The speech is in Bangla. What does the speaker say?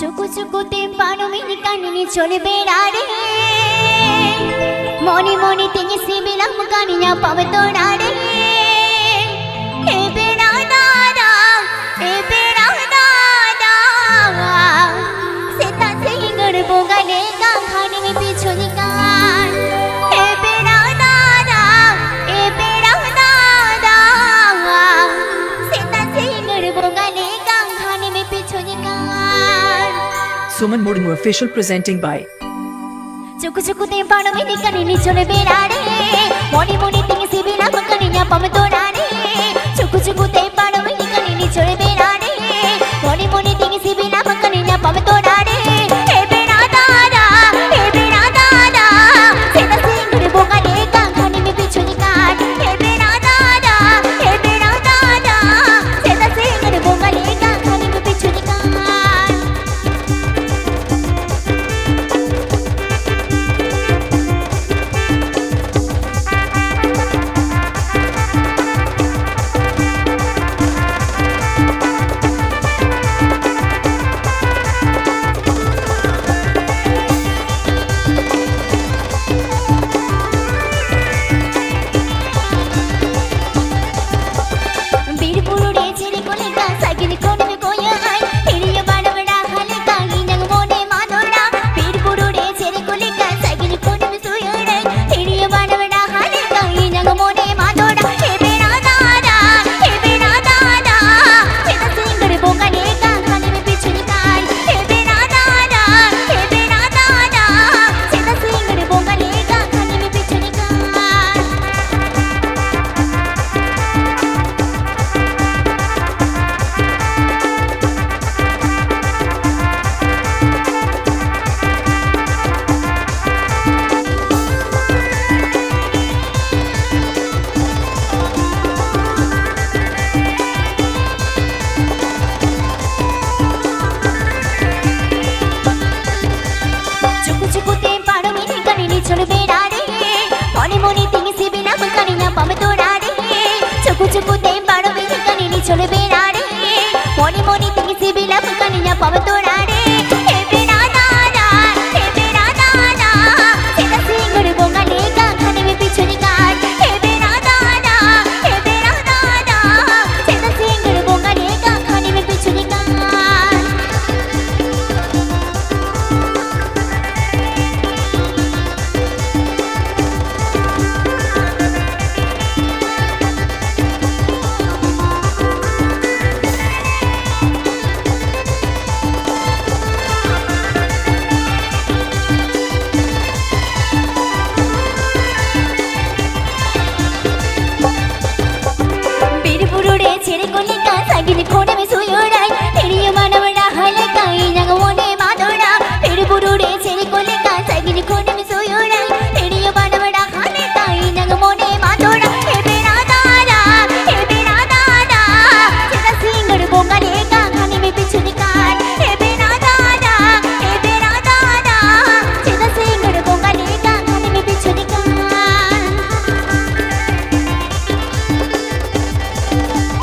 চুকু চুকুতে পারমিনি কানিনি চলে বেড়ারে মনে মনে তিনি সিবিলাম কানিয়া পাবে তোরা। Suman Murungu official presenting by చుకుచుకుతే పడమి నికని నిచుని బేరాడే Modi Modi తిని సిబినా పక్కని నా పమతోడాడే చుకుచుకుతే చూడు వేడాడే మోని మోని తినిసి వినమ కనిన పమతోడాడే చుకు చుకు తేం పడవి కనిని చూడు వేడాడే మోని మోని తినిసి వినమ కనిన పమతోడాడే